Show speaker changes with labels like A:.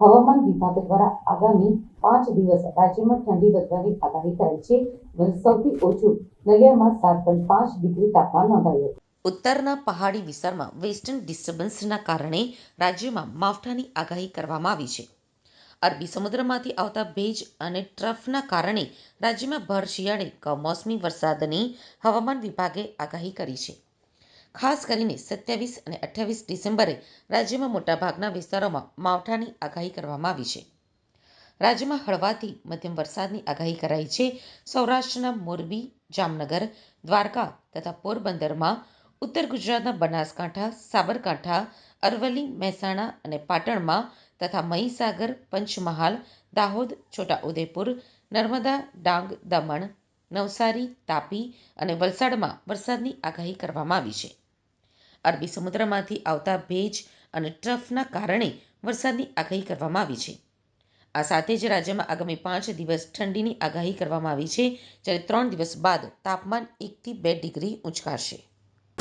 A: હવામાન વિભાગ દ્વારા આગામી પાંચ દિવસ રાજ્યમાં ઠંડી વધવાની આગાહી કરાઈ છે. સૌથી ઓછું નલિયામાં સાત પોઈન્ટ પાંચ ડિગ્રી તાપમાન નોંધાયું હતું.
B: ઉત્તરના પહાડી વિસ્તારમાં વેસ્ટર્ન ડિસ્ટર્બન્સના કારણે રાજ્યમાં માવઠાની આગાહી કરવામાં આવી છે. અરબી સમુદ્રમાંથી આવતા ભેજ અને ટ્રફના કારણે રાજ્યમાં ભર શિયાળે કમોસમી વરસાદની હવામાન વિભાગે આગાહી કરી છે. ખાસ કરીને સત્યાવીસ અને અઠ્યાવીસ ડિસેમ્બરે રાજ્યમાં મોટાભાગના વિસ્તારોમાં માવઠાની આગાહી કરવામાં આવી છે. રાજ્યમાં હળવાથી મધ્યમ વરસાદની આગાહી કરાઈ છે. સૌરાષ્ટ્રના મોરબી, જામનગર, દ્વારકા તથા પોરબંદરમાં ઉત્તર ગુજરાતના બનાસકાંઠા, સાબરકાંઠા, અરવલ્લી, મહેસાણા અને પાટણમાં તથા મહીસાગર, પંચમહાલ, દાહોદ, છોટાઉદેપુર, નર્મદા, ડાંગ, દમણ, નવસારી, તાપી અને વલસાડમાં વરસાદની આગાહી કરવામાં આવી છે. અરબી સમુદ્રમાંથી આવતા ભેજ અને ટ્રફના કારણે વરસાદની આગાહી કરવામાં આવી છે. આ સાથે જ રાજ્યમાં આગામી પાંચ દિવસ ઠંડીની આગાહી કરવામાં આવી છે, જ્યારે ત્રણ દિવસ બાદ તાપમાન એકથી બે ડિગ્રી ઉંચકાશે.